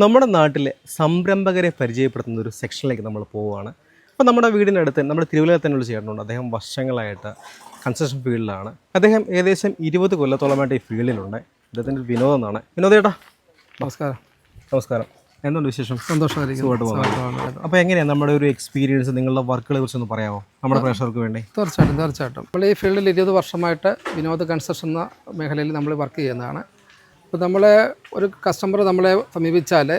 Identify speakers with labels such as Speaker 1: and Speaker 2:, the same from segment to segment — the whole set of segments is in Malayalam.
Speaker 1: നമ്മുടെ നാട്ടിലെ സംരംഭകരെ പരിചയപ്പെടുത്തുന്ന ഒരു സെക്ഷനിലേക്ക് നമ്മൾ പോവുകയാണ്. അപ്പോൾ നമ്മുടെ വീടിനടുത്ത് നമ്മുടെ തിരുവല്ലയിൽ തന്നെ ഒരു ചേട്ടനുണ്ട് അദ്ദേഹം വർഷങ്ങളായിട്ട് കൺസ്ട്രക്ഷൻ ഫീൽഡിലാണ്. അദ്ദേഹം ഏകദേശം ഇരുപത് കൊല്ലത്തോളമായിട്ട് ഈ ഫീൽഡിലുണ്ട്. അദ്ദേഹത്തിന്റെ വിനോദം എന്നാണ് വിനോദ ചേട്ടാ
Speaker 2: നമസ്കാരം.
Speaker 1: നമസ്കാരം. എന്തുണ്ട് വിശേഷം?
Speaker 2: സന്തോഷമായിരിക്കും
Speaker 1: അപ്പോൾ എങ്ങനെയാണ് നമ്മുടെ ഒരു എക്സ്പീരിയൻസ് നിങ്ങളുടെ വർക്കുകളെ കുറിച്ചൊന്ന് പറയാമോ? നമ്മുടെ പ്രേക്ഷകർക്ക് വേണ്ടി.
Speaker 2: തീർച്ചയായിട്ടും തീർച്ചയായിട്ടും. നമ്മൾ ഈ ഫീൽഡിൽ ഇരുപത് വർഷമായിട്ട് വിനോദ കൺസ്ട്രക്ഷൻ എന്ന മേഖലയിൽ നമ്മൾ വർക്ക് ചെയ്യുന്നതാണ്. അപ്പോൾ നമ്മളെ ഒരു കസ്റ്റമർ നമ്മളെ സമീപിച്ചാൽ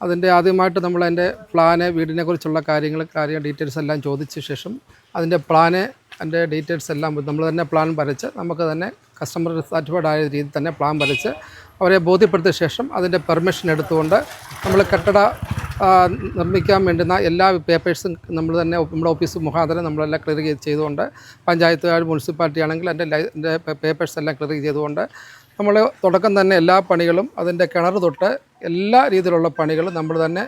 Speaker 2: അതിന്റെ ആദ്യമായിട്ട് നമ്മൾ അതിന്റെ പ്ലാന് വീടിനെ കുറിച്ചുള്ള കാര്യങ്ങൾ കാര്യ ഡീറ്റെയിൽസ് എല്ലാം ചോദിച്ച ശേഷം അതിന്റെ പ്ലാന് അതിന്റെ ഡീറ്റെയിൽസ് എല്ലാം നമ്മൾ തന്നെ പ്ലാൻ വരച്ച് നമുക്ക് തന്നെ കസ്റ്റമർ സാറ്റിസ്ഫൈഡ് ആയ രീതിയിൽ തന്നെ പ്ലാൻ വരച്ച് അവരെ ബോധ്യപ്പെടുത്തിയ ശേഷം അതിന്റെ പെർമിഷൻ എടുത്തുകൊണ്ട് നമ്മൾ കെട്ടിട നിർമ്മിക്കാൻ വേണ്ടുന്ന എല്ലാ പേപ്പേഴ്സും നമ്മൾ തന്നെ നമ്മുടെ ഓഫീസ് മുഖാന്തരം നമ്മളെല്ലാം ക്ലിയർ ചെയ്തുകൊണ്ട് പഞ്ചായത്തുകാർ മുനിസിപ്പാലിറ്റി ആണെങ്കിൽ അതിന്റെ പേപ്പേഴ്സ് എല്ലാം ക്ലിയർ ചെയ്തുകൊണ്ട് നമ്മൾ തുടക്കം തന്നെ എല്ലാ പണികളും അതിന്റെ കിണർ തൊട്ട് എല്ലാ രീതിയിലുള്ള പണികളും നമ്മൾ തന്നെ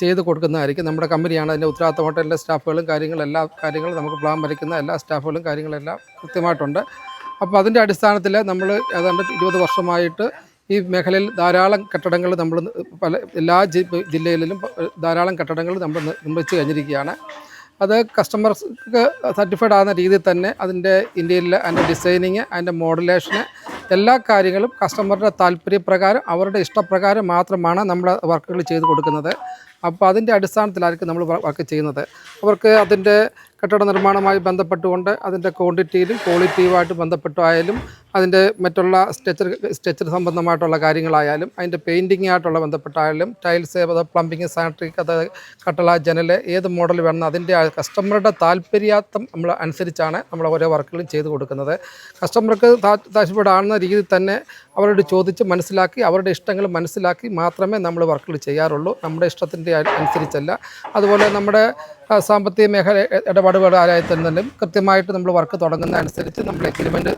Speaker 2: ചെയ്ത് കൊടുക്കുന്നതായിരിക്കും. നമ്മുടെ കമ്പനിയാണ് അതിന്റെ ഉത്തരവാദിത്തമായിട്ട് എല്ലാ സ്റ്റാഫുകളും കാര്യങ്ങളും എല്ലാ കാര്യങ്ങളും നമുക്ക് പ്ലാൻ വരയ്ക്കുന്ന എല്ലാ സ്റ്റാഫുകളും കാര്യങ്ങളെല്ലാം കൃത്യമായിട്ടുണ്ട്. അപ്പോൾ അതിന്റെ അടിസ്ഥാനത്തിൽ നമ്മൾ ഏതാണ്ട് ഇരുപത് വർഷമായിട്ട് ഈ മേഖലയിൽ ധാരാളം കെട്ടിടങ്ങൾ നമ്മൾ പല എല്ലാ ജില്ലയിലും ധാരാളം കെട്ടിടങ്ങൾ നമ്മൾ നിർമ്മിച്ച് കഴിഞ്ഞിരിക്കുകയാണ്. അത് കസ്റ്റമർക്ക് സർട്ടിഫൈഡ് ആകുന്ന രീതിയിൽ തന്നെ അതിന്റെ ഇന്ത്യയിലെ അതിന്റെ ഡിസൈനിങ് അതിന്റെ മോഡുലേഷന് എല്ലാ കാര്യങ്ങളും കസ്റ്റമറുടെ താല്പര്യപ്രകാരം അവരുടെ ഇഷ്ടപ്രകാരം മാത്രമാണ് നമ്മൾ വർക്കുകൾ ചെയ്ത് കൊടുക്കുന്നത്. അപ്പോൾ അതിന്റെ അടിസ്ഥാനത്തിലായിരിക്കും നമ്മൾ വർക്ക് ചെയ്യുന്നത്. അവർക്ക് അതിന്റെ കെട്ടിട നിർമ്മാണമായി ബന്ധപ്പെട്ടുകൊണ്ട് അതിന്റെ ക്വാണ്ടിറ്റിയിലും ക്വാളിറ്റിയുമായിട്ട് ബന്ധപ്പെട്ടായാലും അതിന്റെ മറ്റുള്ള സ്ട്രെച്ചർ സ്ട്രെച്ചർ സംബന്ധമായിട്ടുള്ള കാര്യങ്ങളായാലും അതിന്റെ പെയിന്റിങ് ആയിട്ടുള്ള ബന്ധപ്പെട്ടായാലും ടൈൽസ് അതോ പ്ലംബിങ് സാനിറ്ററി അത് കട്ടള ജനൽ ഏത് മോഡൽ വേണം അതിന്റെ കസ്റ്റമറുടെ താല്പര്യാർത്ഥം നമ്മൾ അനുസരിച്ചാണ് നമ്മൾ ഓരോ വർക്കുകളും ചെയ്തു കൊടുക്കുന്നത്. കസ്റ്റമർക്ക് താല്പര്യപ്പെടാവുന്ന രീതിയിൽ തന്നെ അവരോട് ചോദിച്ച് മനസ്സിലാക്കി അവരുടെ ഇഷ്ടങ്ങൾ മനസ്സിലാക്കി മാത്രമേ നമ്മൾ വർക്കുകൾ ചെയ്യാറുള്ളൂ. നമ്മുടെ ഇഷ്ടത്തിന്റെ അനുസരിച്ചല്ല. അതുപോലെ നമ്മുടെ സാമ്പത്തിക മേഖല ഇടപാടുകാരായി തന്നെ കൃത്യമായിട്ട് നമ്മൾ വർക്ക് തുടങ്ങുന്ന അനുസരിച്ച് നമ്മൾ എഗ്രിമെന്റ്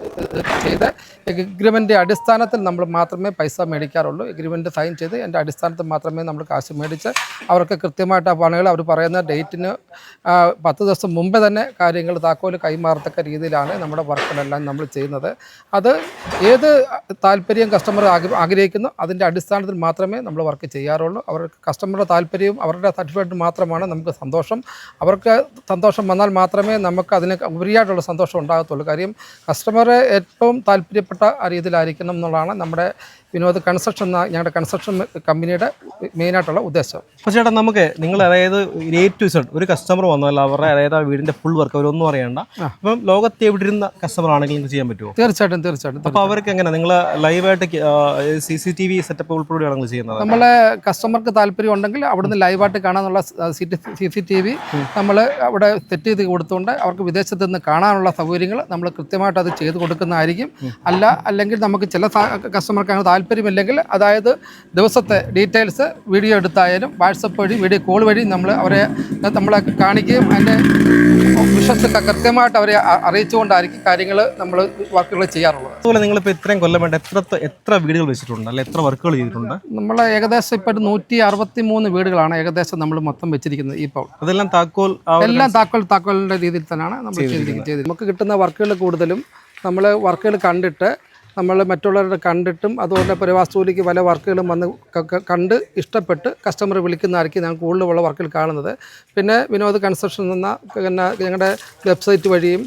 Speaker 2: ചെയ്ത് എഗ്രിമെന്റ് അടിസ്ഥാനത്തിൽ നമ്മൾ മാത്രമേ പൈസ മേടിക്കാറുള്ളൂ. എഗ്രിമെന്റ് സൈൻ ചെയ്ത് എന്റെ അടിസ്ഥാനത്തിൽ മാത്രമേ നമ്മൾ കാശ് മേടിച്ച് അവർക്ക് കൃത്യമായിട്ട് ആ പണികൾ അവർ പറയുന്ന ഡേറ്റിന് പത്ത് ദിവസം മുമ്പേ തന്നെ കാര്യങ്ങൾ താക്കോൽ കൈമാറത്തക്ക രീതിയിലാണ് നമ്മുടെ വർക്കുകളെല്ലാം നമ്മൾ ചെയ്യുന്നത്. അത് ഏത് താല്പര്യം കസ്റ്റമർ ആഗ്രഹിക്കുന്നു അതിന്റെ അടിസ്ഥാനത്തിൽ മാത്രമേ നമ്മൾ വർക്ക് ചെയ്യാറുള്ളൂ. അവർക്ക് കസ്റ്റമറുടെ താല്പര്യവും അവരുടെ സർട്ടിഫിക്കറ്റ് മാത്രമാണ് നമുക്ക് സന്തോഷം. അവർക്ക് സന്തോഷം വന്നാൽ മാത്രമേ നമുക്ക് അതിന് ഉപരിയായിട്ടുള്ള സന്തോഷം ഉണ്ടാകത്തുള്ളൂ. കാര്യം കസ്റ്റമറെ ഏറ്റവും താല്പര്യപ്പെട്ട അറിയത്തിലായിരിക്കണം എന്നുള്ളതാണ് നമ്മുടെ വിനോദ് കൺസ്ട്രക്ഷൻ എന്ന ഞങ്ങളുടെ കൺസ്ട്രക്ഷൻ കമ്പനിയുടെ മെയിൻ ആയിട്ടുള്ള ഉദ്ദേശം.
Speaker 1: അപ്പോൾ ചേട്ടാ നമുക്ക് നിങ്ങൾ അതായത് എ ടു സെഡ് ഒരു കസ്റ്റമർ വന്നാൽ അവരുടെ അതായത് ആ വീടിന്റെ ഫുൾ വർക്ക് അവരൊന്നും അറിയണ്ട. അപ്പം ലോകത്ത് എവിടെ ഇരുന്ന കസ്റ്റമർ ആണെങ്കിലും നിങ്ങൾക്ക് ചെയ്യാൻ പറ്റുമോ
Speaker 2: തീർച്ചയായിട്ടും തീർച്ചയായിട്ടും
Speaker 1: അപ്പോൾ അവർക്ക് എങ്ങനെ? നിങ്ങൾ ലൈവായിട്ട് C C T V setup ഉൾപ്പെടെയാണ് നിങ്ങൾ ചെയ്യുന്നത്?
Speaker 2: നമ്മളെ കസ്റ്റമർക്ക് താല്പര്യം ഉണ്ടെങ്കിൽ അവിടുന്ന് ലൈവായിട്ട് കാണാനുള്ള സി സി ടി വി നമ്മൾ അവിടെ സെറ്റ് ചെയ്ത് കൊടുത്തുകൊണ്ട് അവർക്ക് വിദേശത്ത് നിന്ന് കാണാനുള്ള സൗകര്യങ്ങൾ നമ്മൾ കൃത്യമായിട്ട് അത് ചെയ്ത് കൊടുക്കുന്നതായിരിക്കും. അല്ല അല്ലെങ്കിൽ നമുക്ക് ചില കസ്റ്റമർക്ക് അങ്ങനെ താല്പര്യമില്ലെങ്കിൽ അതായത് ദിവസത്തെ ഡീറ്റെയിൽസ് വീഡിയോ എടുത്തായാലും വാട്സപ്പ് വഴി വീഡിയോ കോൾ വഴി നമ്മൾ അവരെ നമ്മളെ കാണിക്കുകയും അതിന്റെ വിശ്വസ് കൃത്യമായിട്ട് അവരെ അറിയിച്ചുകൊണ്ടായിരിക്കും കാര്യങ്ങൾ നമ്മൾ വർക്കുകൾ ചെയ്യാറുള്ളത്.
Speaker 1: അതുപോലെ നിങ്ങളിപ്പോൾ ഇത്രയും കൊല്ലം വേണ്ട എത്ര എത്ര വീടുകൾ വെച്ചിട്ടുണ്ട്? അല്ലെ എത്ര വർക്കുകൾ ചെയ്തിട്ടുണ്ട്?
Speaker 2: നമ്മൾ ഏകദേശം ഇപ്പോൾ നൂറ്റി അറുപത്തി മൂന്ന് വീടുകളാണ് ഏകദേശം നമ്മൾ മൊത്തം വെച്ചിരിക്കുന്നത് ഇപ്പോൾ.
Speaker 1: അതെല്ലാം താക്കോൽ
Speaker 2: എല്ലാം താക്കോൽ താക്കോലിന്റെ രീതിയിൽ തന്നെയാണ് നമ്മൾ ചെയ്തിരിക്കുന്നത്. നമുക്ക് കിട്ടുന്ന വർക്കുകൾ കൂടുതലും നമ്മൾ വർക്കുകൾ കണ്ടിട്ട് നമ്മൾ മറ്റുള്ളവരുടെ കണ്ടിട്ടും അതുപോലെ പുരവാസ്തുവിലേക്ക് പല വർക്കുകളും വന്ന് കണ്ട് ഇഷ്ടപ്പെട്ട് കസ്റ്റമർ വിളിക്കുന്നതായിരിക്കും ഞാൻ കൂടുതലുള്ള വർക്കുകൾ കാണുന്നത്. പിന്നെ വിനോദ് കൺസ്ട്രക്ഷൻ എന്ന പിന്നെ ഞങ്ങളുടെ വെബ്സൈറ്റ് വഴിയും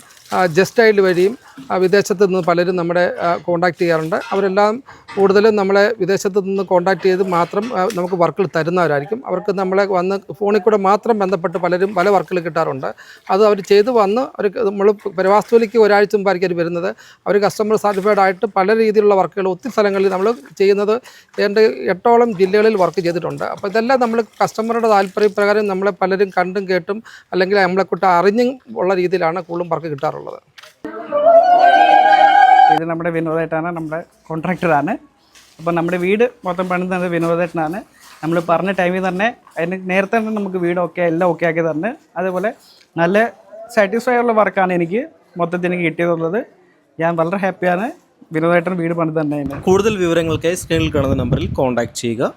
Speaker 2: ജസ്റ്റ് ഐഡ് വഴിയും വിദേശത്ത് നിന്ന് പലരും നമ്മുടെ കോണ്ടാക്ട് ചെയ്യാറുണ്ട്. അവരെല്ലാം കൂടുതലും നമ്മളെ വിദേശത്ത് നിന്ന് കോണ്ടാക്ട് ചെയ്ത് മാത്രം നമുക്ക് വർക്കുകൾ തരുന്നവരായിരിക്കും. അവർക്ക് നമ്മളെ വന്ന് ഫോണിൽ കൂടെ മാത്രം ബന്ധപ്പെട്ട് പലരും പല വർക്കുകൾ കിട്ടാറുണ്ട്. അത് അവർ ചെയ്ത് വന്ന് അവർ നമ്മൾ പരവാസ്തുവിലേക്ക് ഒരാഴ്ച മുമ്പായിരിക്കും അവർ വരുന്നത്. അവർ കസ്റ്റമർ സാറ്റിസ്ഫൈഡ് ആയിട്ട് പല രീതിയിലുള്ള വർക്കുകൾ ഒത്തിരി സ്ഥലങ്ങളിൽ നമ്മൾ ചെയ്യുന്നത് ഏതാണ്ട് എട്ടോളം ജില്ലകളിൽ വർക്ക് ചെയ്തിട്ടുണ്ട്. അപ്പോൾ ഇതെല്ലാം നമ്മൾ കസ്റ്റമറുടെ താല്പര്യപ്രകാരം നമ്മളെ പലരും കണ്ടും കേട്ടും അല്ലെങ്കിൽ നമ്മളെ കൂട്ട അറിഞ്ഞും ഉള്ള രീതിയിലാണ് കൂടുതലും വർക്ക് കിട്ടാറുള്ളത്.
Speaker 3: ഇത് നമ്മുടെ വിനോദേട്ടനാണ് നമ്മുടെ കോൺട്രാക്ടറാണ് അപ്പോൾ നമ്മുടെ വീട് മൊത്തം പണിതത് വിനോദേട്ടനാണ്. നമ്മൾ പറഞ്ഞ ടൈമിൽ തന്നെ അതിന് നേരത്തെ തന്നെ നമുക്ക് വീട് ഓക്കെ എല്ലാം ഓക്കെ ആക്കി തന്നെ. അതുപോലെ നല്ല സാറ്റിസ്ഫൈ ഉള്ള വർക്കാണ് എനിക്ക് മൊത്തത്തിൽ എനിക്ക് കിട്ടിയതുള്ളത് ഞാൻ വളരെ ഹാപ്പിയാണ് വിനോദേട്ടൻ വീട് പണിത് തന്നെ
Speaker 1: കൂടുതൽ വിവരങ്ങൾക്കായി സ്ക്രീനിൽ കാണുന്ന നമ്പറിൽ കോൺടാക്ട് ചെയ്യുക.